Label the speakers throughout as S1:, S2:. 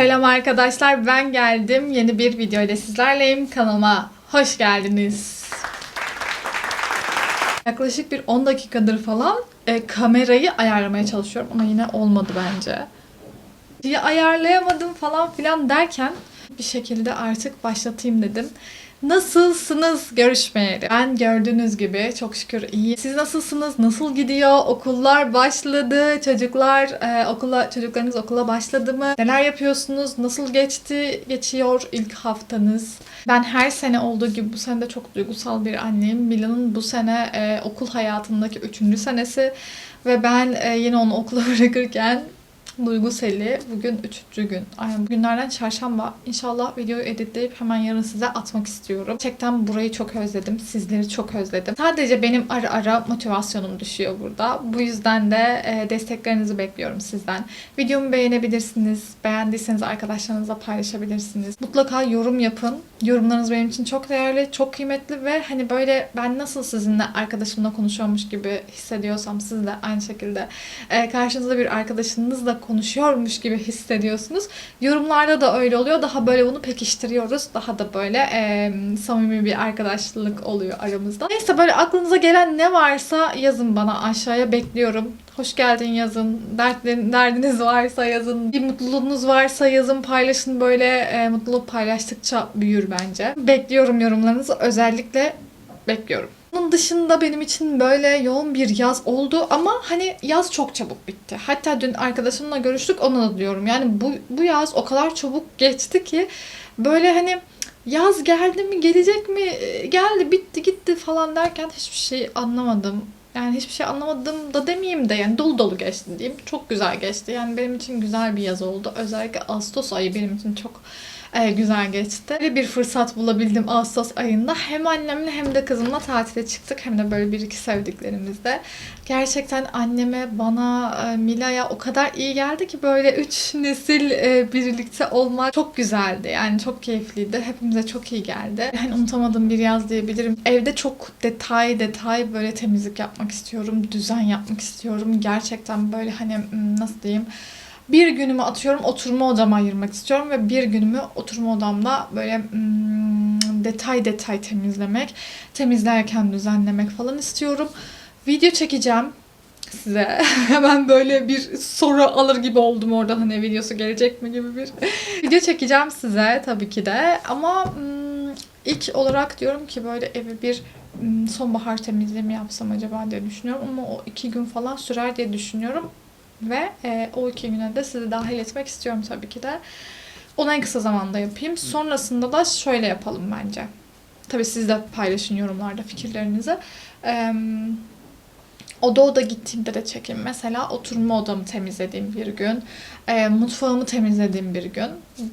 S1: Selam arkadaşlar ben geldim. Yeni bir video ile sizlerleyim. Kanalıma hoş geldiniz. Yaklaşık bir 10 dakikadır falan e, kamerayı ayarlamaya çalışıyorum ama yine olmadı bence. Diye ayarlayamadım falan filan derken bir şekilde artık başlatayım dedim. Nasılsınız görüşmeyeli? Ben gördüğünüz gibi çok şükür iyi. Siz nasılsınız? Nasıl gidiyor? Okullar başladı. Çocuklar e, okula çocuklarınız okula başladı mı? Neler yapıyorsunuz? Nasıl geçti? Geçiyor ilk haftanız. Ben her sene olduğu gibi bu sene de çok duygusal bir anneyim. Mila'nın bu sene e, okul hayatındaki üçüncü senesi ve ben e, yine onu okula bırakırken Duyguseli. Bugün üçüncü gün. Aynen günlerden çarşamba. İnşallah videoyu editleyip hemen yarın size atmak istiyorum. Gerçekten burayı çok özledim. Sizleri çok özledim. Sadece benim ara ara motivasyonum düşüyor burada. Bu yüzden de e, desteklerinizi bekliyorum sizden. Videomu beğenebilirsiniz. Beğendiyseniz arkadaşlarınızla paylaşabilirsiniz. Mutlaka yorum yapın. Yorumlarınız benim için çok değerli, çok kıymetli ve hani böyle ben nasıl sizinle arkadaşımla konuşuyormuş gibi hissediyorsam siz de aynı şekilde e, karşınızda bir arkadaşınızla konuşuyormuş gibi hissediyorsunuz. Yorumlarda da öyle oluyor. Daha böyle bunu pekiştiriyoruz. Daha da böyle e, samimi bir arkadaşlık oluyor aramızda. Neyse böyle aklınıza gelen ne varsa yazın bana aşağıya bekliyorum. Hoş geldin yazın. Dertlerin, derdiniz varsa yazın. Bir mutluluğunuz varsa yazın paylaşın. Böyle e, mutluluk paylaştıkça büyür bence. Bekliyorum yorumlarınızı. Özellikle bekliyorum. Bunun dışında benim için böyle yoğun bir yaz oldu ama hani yaz çok çabuk bitti. Hatta dün arkadaşımla görüştük ona da diyorum. Yani bu, bu yaz o kadar çabuk geçti ki böyle hani yaz geldi mi gelecek mi e, geldi bitti gitti falan derken hiçbir şey anlamadım. Yani hiçbir şey anlamadım da demeyeyim de yani dolu dolu geçti diyeyim. Çok güzel geçti. Yani benim için güzel bir yaz oldu. Özellikle Ağustos ayı benim için çok e, güzel geçti. Böyle bir fırsat bulabildim Ağustos ayında. Hem annemle hem de kızımla tatile çıktık. Hem de böyle bir iki sevdiklerimizle. Gerçekten anneme, bana, e, Mila'ya o kadar iyi geldi ki böyle üç nesil e, birlikte olmak çok güzeldi. Yani çok keyifliydi. Hepimize çok iyi geldi. Yani unutamadığım bir yaz diyebilirim. Evde çok detay detay böyle temizlik yapmak istiyorum. Düzen yapmak istiyorum. Gerçekten böyle hani hmm, nasıl diyeyim bir günümü atıyorum oturma odama ayırmak istiyorum ve bir günümü oturma odamda böyle hmm, detay detay temizlemek, temizlerken düzenlemek falan istiyorum. Video çekeceğim size. Hemen böyle bir soru alır gibi oldum orada hani videosu gelecek mi gibi bir video çekeceğim size tabii ki de. Ama hmm, ilk olarak diyorum ki böyle evi bir hmm, sonbahar temizliği mi yapsam acaba diye düşünüyorum ama o iki gün falan sürer diye düşünüyorum. Ve e, o iki güne de sizi dahil etmek istiyorum tabii ki de. Onu en kısa zamanda yapayım. Sonrasında da şöyle yapalım bence. Tabii siz de paylaşın yorumlarda fikirlerinizi. Eee Oda oda gittiğimde de çekeyim. Mesela oturma odamı temizlediğim bir gün, e, mutfağımı temizlediğim bir gün.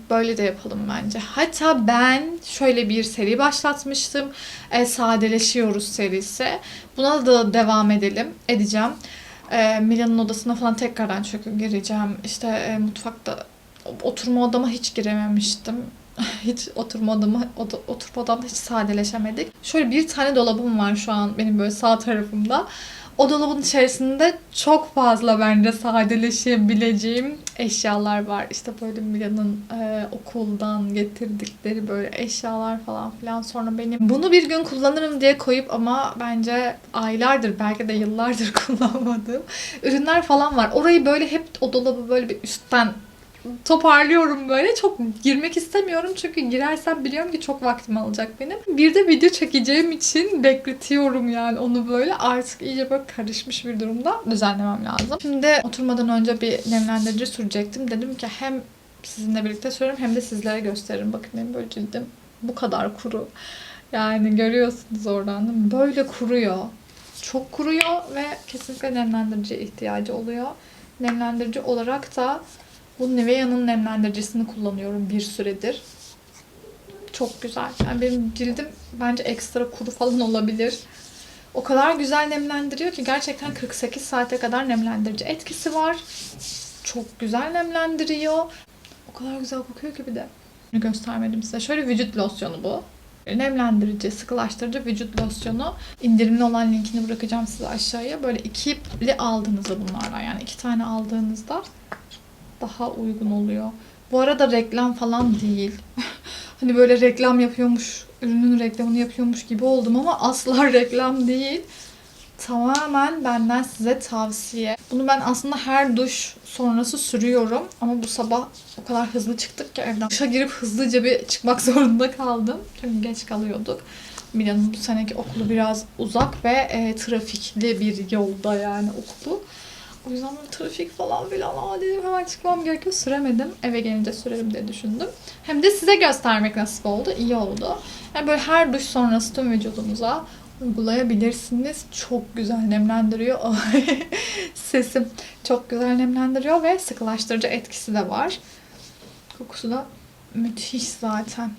S1: Böyle de yapalım bence. Hatta ben şöyle bir seri başlatmıştım. E, Sadeleşiyoruz serisi. Buna da devam edelim, edeceğim. E, Mila'nın odasına falan tekrardan çöküp gireceğim. İşte e, mutfakta oturma odama hiç girememiştim. hiç oturma odama, oda, oturma odamda hiç sadeleşemedik. Şöyle bir tane dolabım var şu an benim böyle sağ tarafımda. O dolabın içerisinde çok fazla bence sadeleşebileceğim eşyalar var. İşte böyle Mila'nın e, okuldan getirdikleri böyle eşyalar falan filan. Sonra benim bunu bir gün kullanırım diye koyup ama bence aylardır belki de yıllardır kullanmadığım ürünler falan var. Orayı böyle hep o dolabı böyle bir üstten toparlıyorum böyle. Çok girmek istemiyorum çünkü girersem biliyorum ki çok vaktimi alacak benim. Bir de video çekeceğim için bekletiyorum yani onu böyle. Artık iyice böyle karışmış bir durumda düzenlemem lazım. Şimdi oturmadan önce bir nemlendirici sürecektim. Dedim ki hem sizinle birlikte sürüyorum hem de sizlere gösteririm. Bakın benim böyle cildim bu kadar kuru. Yani görüyorsunuz oradan? Böyle kuruyor. Çok kuruyor ve kesinlikle nemlendirici ihtiyacı oluyor. Nemlendirici olarak da bu Nivea'nın nemlendiricisini kullanıyorum bir süredir. Çok güzel. Yani benim cildim bence ekstra kuru falan olabilir. O kadar güzel nemlendiriyor ki gerçekten 48 saate kadar nemlendirici etkisi var. Çok güzel nemlendiriyor. O kadar güzel kokuyor ki bir de. Bunu göstermedim size. Şöyle vücut losyonu bu. Nemlendirici, sıkılaştırıcı vücut losyonu. İndirimli olan linkini bırakacağım size aşağıya. Böyle ikili aldığınızda bunlardan yani iki tane aldığınızda daha uygun oluyor. Bu arada reklam falan değil. hani böyle reklam yapıyormuş, ürünün reklamını yapıyormuş gibi oldum ama asla reklam değil. Tamamen benden size tavsiye. Bunu ben aslında her duş sonrası sürüyorum. Ama bu sabah o kadar hızlı çıktık ki evden. Duşa girip hızlıca bir çıkmak zorunda kaldım. Çünkü geç kalıyorduk. Milan'ın bu seneki okulu biraz uzak ve e, trafikli bir yolda yani okulu. O yüzden böyle trafik falan filan aa dedim hemen çıkmam gerekiyor. Süremedim. Eve gelince sürerim diye düşündüm. Hem de size göstermek nasip oldu. iyi oldu. Yani böyle her duş sonrası tüm vücudunuza uygulayabilirsiniz. Çok güzel nemlendiriyor. Sesim çok güzel nemlendiriyor ve sıkılaştırıcı etkisi de var. Kokusu da müthiş zaten.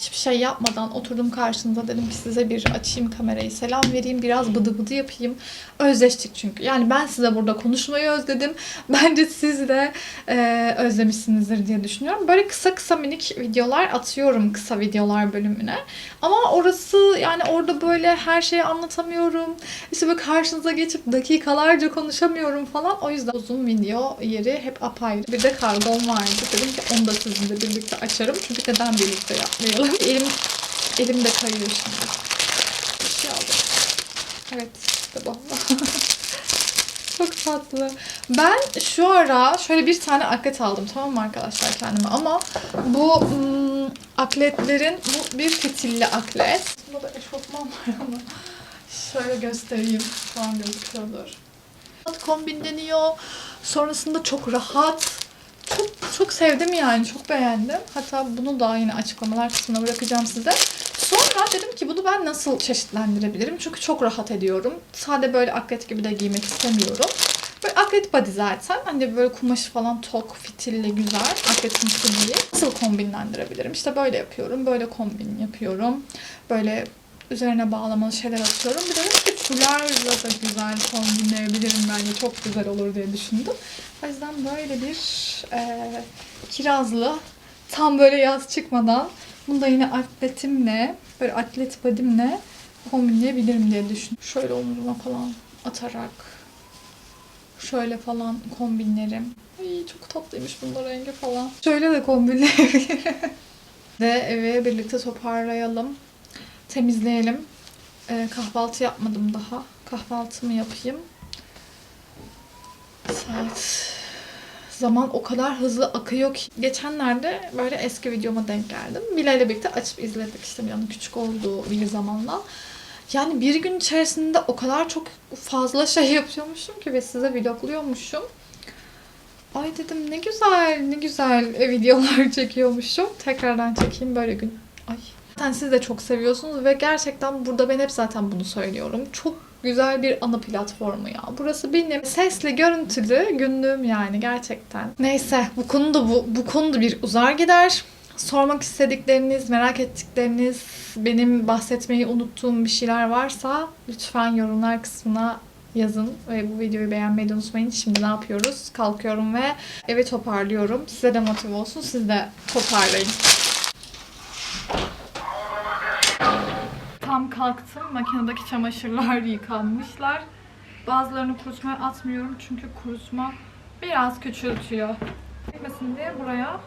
S1: Hiçbir şey yapmadan oturdum karşınıza dedim ki size bir açayım kamerayı, selam vereyim, biraz bıdı bıdı yapayım. Özleştik çünkü. Yani ben size burada konuşmayı özledim. Bence siz de e, özlemişsinizdir diye düşünüyorum. Böyle kısa kısa minik videolar atıyorum kısa videolar bölümüne. Ama orası yani orada böyle her şeyi anlatamıyorum. İşte böyle karşınıza geçip dakikalarca konuşamıyorum falan. O yüzden uzun video yeri hep apayrı. Bir de kargom vardı. Dedim ki onu da sizinle birlikte açarım. Çünkü neden birlikte yapmayalım? Elim, elim de kayıyor şimdi. Bir şey aldım. Evet bu. Çok tatlı. Ben şu ara şöyle bir tane aklet aldım tamam mı arkadaşlar kendime ama bu hmm, akletlerin bu bir fitilli aklet. Bunda da eşofman var ama şöyle göstereyim. Şu an gözüküyordur. Kombinleniyor. Sonrasında çok rahat. Çok sevdim yani. Çok beğendim. Hatta bunu da yine açıklamalar kısmına bırakacağım size. Sonra dedim ki bunu ben nasıl çeşitlendirebilirim? Çünkü çok rahat ediyorum. Sade böyle aklet gibi de giymek istemiyorum. Böyle aklet body zaten. Hani böyle kumaşı falan tok, fitilli, güzel. Akletimsi değil. Nasıl kombinlendirebilirim? İşte böyle yapıyorum. Böyle kombin yapıyorum. Böyle üzerine bağlamalı şeyler atıyorum. Bir de dedim ki fularla da güzel kombinleyebilirim bence. Çok güzel olur diye düşündüm. O yüzden böyle bir e, kirazlı tam böyle yaz çıkmadan bunu da yine atletimle, böyle atlet badimle kombinleyebilirim diye düşündüm. Şöyle omuzuma falan atarak şöyle falan kombinlerim. Ay çok tatlıymış bunlar rengi falan. Şöyle de kombinleyebilirim. Ve evi birlikte toparlayalım. Temizleyelim. Ee, kahvaltı yapmadım daha. Kahvaltımı yapayım. Saat zaman o kadar hızlı akıyor ki. Geçenlerde böyle eski videoma denk geldim. Mila ile birlikte açıp izledik işte Mila'nın küçük olduğu bir zamanla. Yani bir gün içerisinde o kadar çok fazla şey yapıyormuşum ki ve size vlogluyormuşum. Ay dedim ne güzel, ne güzel videolar çekiyormuşum. Tekrardan çekeyim böyle gün. Ay. Zaten siz de çok seviyorsunuz ve gerçekten burada ben hep zaten bunu söylüyorum. Çok güzel bir ana platformu ya. Burası benim sesli, görüntülü günlüğüm yani gerçekten. Neyse bu konu da bu, bu konu da bir uzar gider. Sormak istedikleriniz, merak ettikleriniz, benim bahsetmeyi unuttuğum bir şeyler varsa lütfen yorumlar kısmına yazın ve bu videoyu beğenmeyi unutmayın. Şimdi ne yapıyoruz? Kalkıyorum ve evi toparlıyorum. Size de motive olsun. Siz de toparlayın. Kalktım. Makinedeki çamaşırlar yıkanmışlar. Bazılarını kurutmaya atmıyorum çünkü kurutma biraz küçültüyor. Çekmesin diye buraya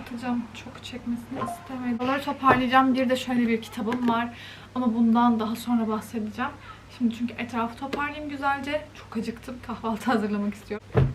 S1: atacağım. Çok çekmesini istemedim. Buraları toparlayacağım. Bir de şöyle bir kitabım var. Ama bundan daha sonra bahsedeceğim. Şimdi çünkü etrafı toparlayayım güzelce. Çok acıktım. Kahvaltı hazırlamak istiyorum.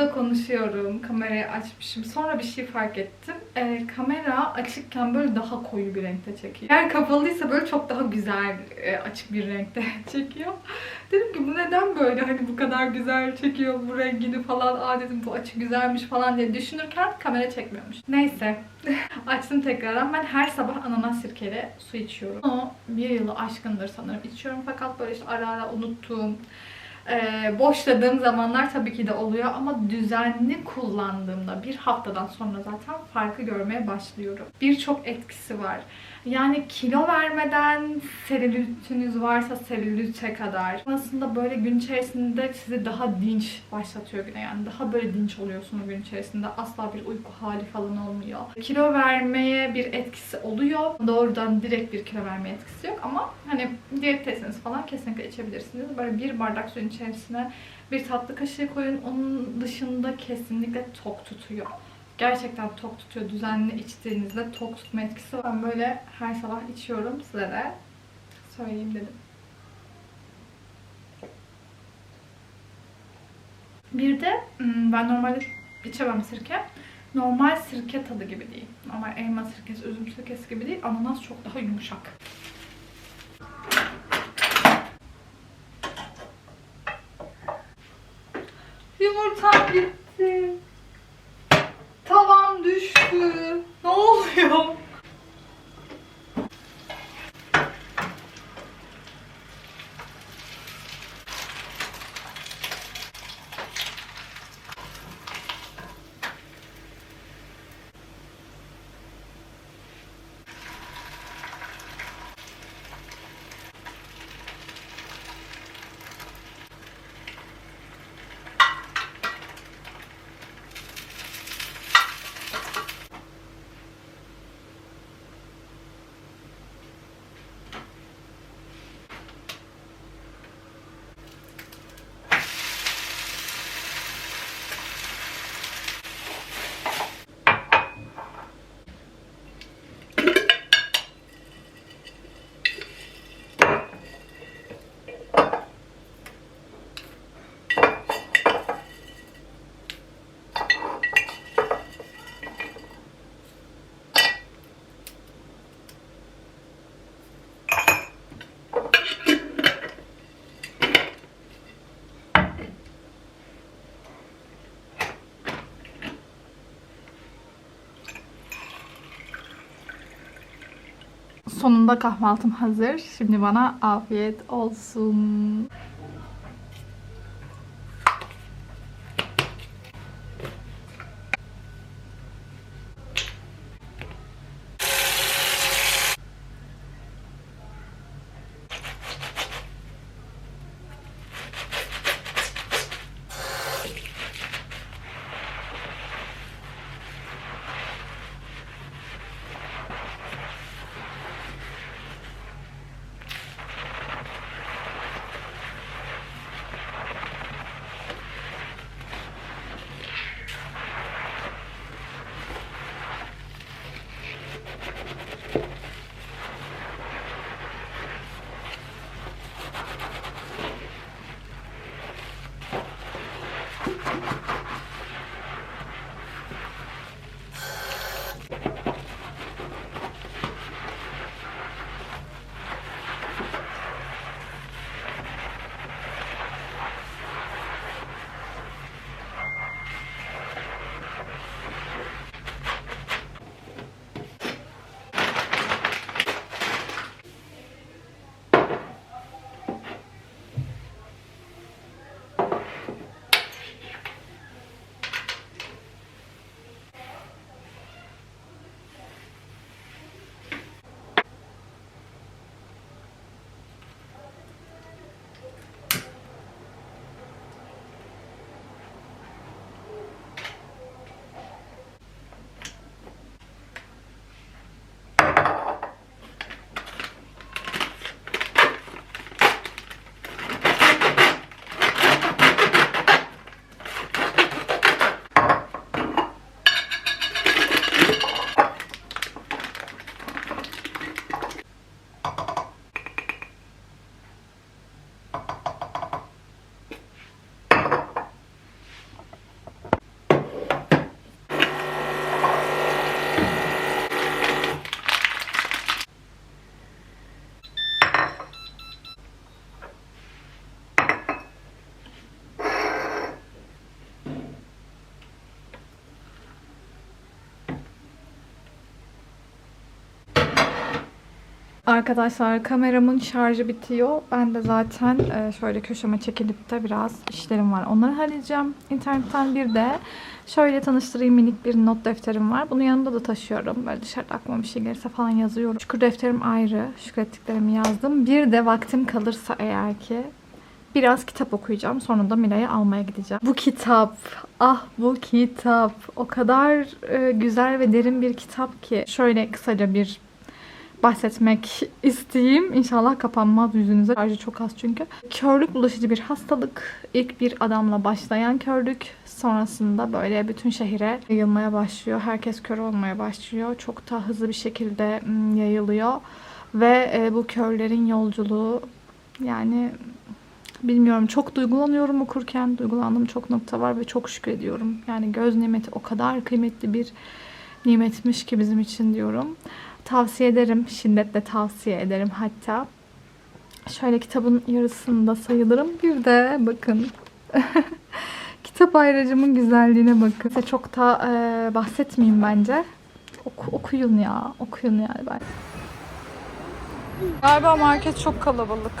S1: Burada konuşuyorum. Kamerayı açmışım. Sonra bir şey fark ettim. Ee, kamera açıkken böyle daha koyu bir renkte çekiyor. Eğer kapalıysa böyle çok daha güzel e, açık bir renkte çekiyor. Dedim ki bu neden böyle hani bu kadar güzel çekiyor bu rengini falan. Aa dedim bu açı güzelmiş falan diye düşünürken kamera çekmiyormuş. Neyse. Açtım tekrardan. Ben her sabah ananas sirkeli su içiyorum. Onu bir yılı aşkındır sanırım içiyorum. Fakat böyle işte ara ara unuttuğum, ee, boşladığım zamanlar tabii ki de oluyor ama düzenli kullandığımda bir haftadan sonra zaten farkı görmeye başlıyorum. Birçok etkisi var. Yani kilo vermeden selülitiniz varsa selülite kadar. Aslında böyle gün içerisinde sizi daha dinç başlatıyor güne. Yani daha böyle dinç oluyorsunuz gün içerisinde. Asla bir uyku hali falan olmuyor. Kilo vermeye bir etkisi oluyor. Doğrudan direkt bir kilo vermeye etkisi yok ama hani diyettesiniz falan kesinlikle içebilirsiniz. Böyle bir bardak suyun içerisine bir tatlı kaşığı koyun. Onun dışında kesinlikle tok tutuyor. Gerçekten tok tutuyor. Düzenli içtiğinizde tok tutma etkisi var. Ben böyle her sabah içiyorum. Size de söyleyeyim dedim. Bir de hmm, ben normalde içemem sirke. Normal sirke tadı gibi değil. Normal elma sirkesi, üzüm sirkesi gibi değil. Ananas çok daha yumuşak. Yumurtam gitti. Tavan düştü. Ne oluyor? Sonunda kahvaltım hazır. Şimdi bana afiyet olsun. Arkadaşlar kameramın şarjı bitiyor. Ben de zaten e, şöyle köşeme çekilip de biraz işlerim var. Onları halledeceğim. İnternetten bir de şöyle tanıştırayım minik bir not defterim var. Bunu yanımda da taşıyorum. Böyle dışarıda aklıma bir şey gelirse falan yazıyorum. Şükür defterim ayrı. Şükrettiklerimi yazdım. Bir de vaktim kalırsa eğer ki biraz kitap okuyacağım. Sonra da Mila'yı almaya gideceğim. Bu kitap, ah bu kitap o kadar e, güzel ve derin bir kitap ki. Şöyle kısaca bir bahsetmek isteyeyim. İnşallah kapanmaz yüzünüze. Şarjı çok az çünkü. Körlük bulaşıcı bir hastalık. İlk bir adamla başlayan körlük. Sonrasında böyle bütün şehire yayılmaya başlıyor. Herkes kör olmaya başlıyor. Çok da hızlı bir şekilde yayılıyor. Ve e, bu körlerin yolculuğu yani bilmiyorum çok duygulanıyorum okurken. Duygulandığım çok nokta var ve çok şükrediyorum. Yani göz nimeti o kadar kıymetli bir nimetmiş ki bizim için diyorum. Tavsiye ederim. Şiddetle tavsiye ederim hatta. Şöyle kitabın yarısında sayılırım. Bir de bakın. Kitap ayracımın güzelliğine bakın. Size çok da e, bahsetmeyeyim bence. Oku- okuyun ya. Okuyun yani ben. Galiba market çok kalabalık.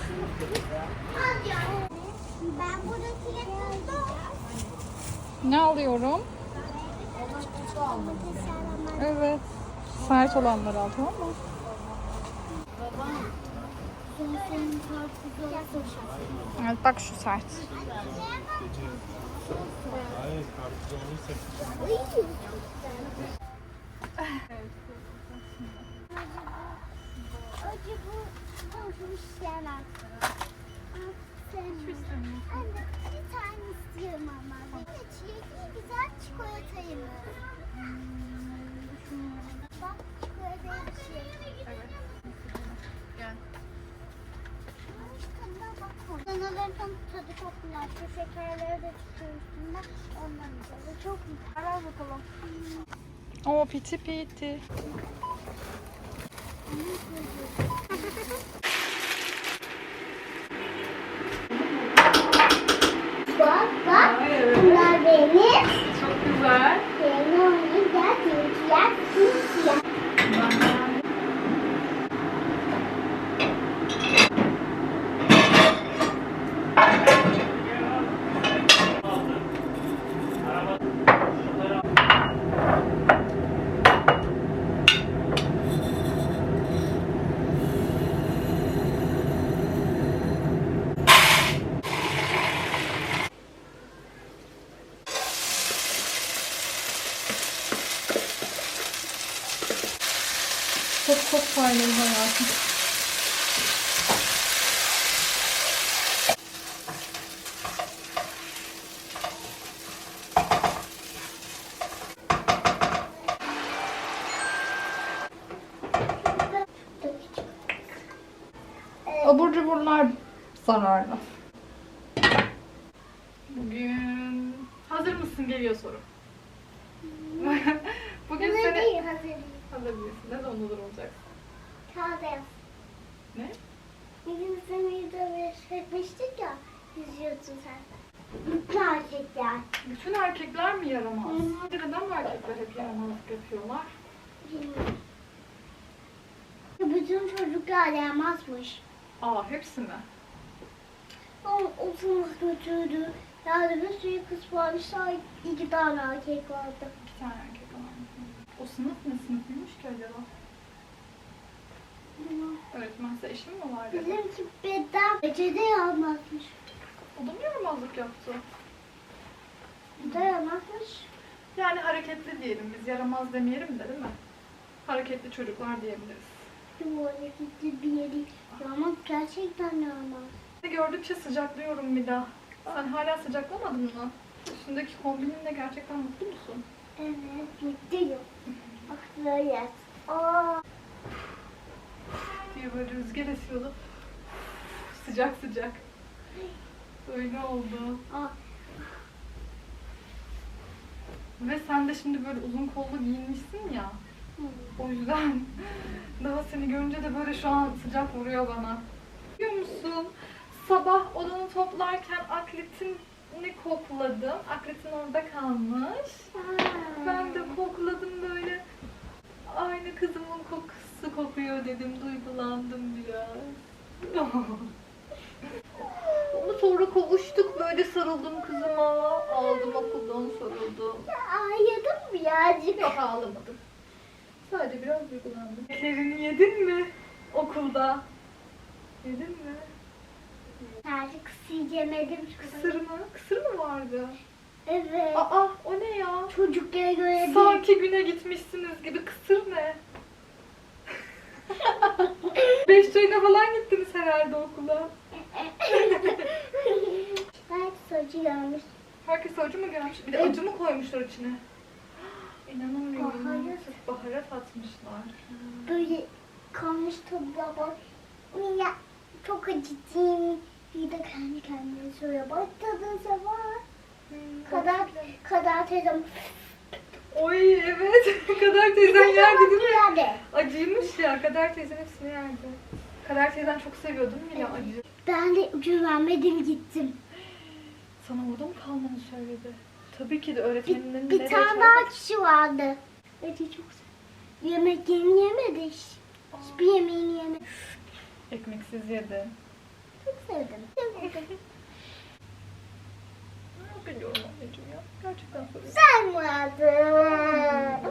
S1: Ne alıyorum? Evet. Sert olanları al tamam mı? Evet bak şu sert.
S2: Güzel çikolatayı mı? Şey. Danaların tadı çok güzel. Şu şekerleri de çıkıyor üstünde. Ondan güzel. Çok güzel. Ver bakalım.
S1: O piti piti.
S2: Bak bak. Bunlar benim.
S1: Çok güzel.
S2: Benim oynayacak. Benimkiler simsiyah.
S1: Çok çok faydalı hayatım. Abur cuburlar zararlı. Bugün hazır mısın geliyor soru. Bugün
S2: Bunu
S1: seni
S2: değil hazırlayayım.
S1: hazır değilsin. Ne zaman hazır olacaksın?
S2: Kağıda yaz.
S1: Ne?
S2: Bir gün seni de çekmiştik ya. Yüzüyordun sen. Bütün erkekler.
S1: Bütün erkekler mi yaramaz?
S2: Hı.
S1: Neden bu erkekler hep yaramazlık yapıyorlar?
S2: Bilmiyorum. Bütün çocuklar yaramazmış.
S1: Aa hepsi mi?
S2: O, o sınıf kötüydü. Yani bir sürü kız varmış. Sadece iki tane erkek vardı.
S1: İki tane erkek var. O sınıf ne sınıfıymış ki acaba? Öğretmen size eşim mi var dedi.
S2: Bizimki beden becede yaramazmış.
S1: O da mı yaramazlık yaptı?
S2: Bu da yaramazmış.
S1: Yani hareketli diyelim biz yaramaz demeyelim de değil mi? Hareketli çocuklar diyebiliriz.
S2: Tuvalete gitti bir yeri. Yaramaz gerçekten yaramaz.
S1: Gördükçe sıcaklıyorum daha. Sen hala sıcaklamadın mı? Üstündeki kombininle gerçekten mutlu musun?
S2: Evet, mutluyum. Bak böyle. Aa,
S1: diye böyle rüzgar esiyordu. Sıcak sıcak. Öyle oldu.
S2: aa.
S1: Ve sen de şimdi böyle uzun kollu giyinmişsin ya. O yüzden daha seni görünce de böyle şu an sıcak vuruyor bana. Biliyor musun? Sabah odanı toplarken akletini kokladım. Akletin orada kalmış. Ben de kokladım böyle. Aynı kızımın kokusu. Kokuyor dedim. Duygulandım biraz. Ama sonra kavuştuk. Böyle sarıldım kızıma. Aldım okuldan sarıldım.
S2: Ağladım birazcık.
S1: Yok ağlamadım. Sadece biraz duygulandım. Yemeklerini yedin mi? Okulda. Yedin mi?
S2: Sadece kısır yemedim.
S1: Kısır mı? Kısır mı vardı?
S2: Evet.
S1: Aa o ne ya?
S2: Çocuklara göre.
S1: Sanki güne gitmişsiniz gibi kısır ne? Beş çayına falan gittiniz herhalde okula.
S2: Belki sözü görmüş.
S1: Herkes acı mı gelmiş? Bir de acı mı koymuşlar içine? İnanamıyorum.
S2: Baharat.
S1: Baharat atmışlar.
S2: Böyle kalmış tadına bak. Ya çok acıtayım. Bir de kendi kendine söyle. Bak tadın zaman. Kadar, kadar teyzem.
S1: Oy evet. Kader teyzen yerdi değil mi?
S2: Yerde.
S1: Acıymış ya. Kader teyzen hepsini yerdi. Kader teyzen çok seviyor değil mi ya acı?
S2: Ben de güvenmedim gittim.
S1: Sana orada mı kalmanı söyledi? Tabii ki de öğretmeninin
S2: Bir, bir
S1: nereye
S2: tane
S1: çağırdı-
S2: daha kişi vardı. Evet çok sev- Yemek yerini yemedi hiç. Hiçbir yemeğini yemedi.
S1: Ekmeksiz yedi.
S2: Çok sevdim. Sevdim.
S1: merak ediyorum ya. Gerçekten soruyorum.
S2: Sen mi adın?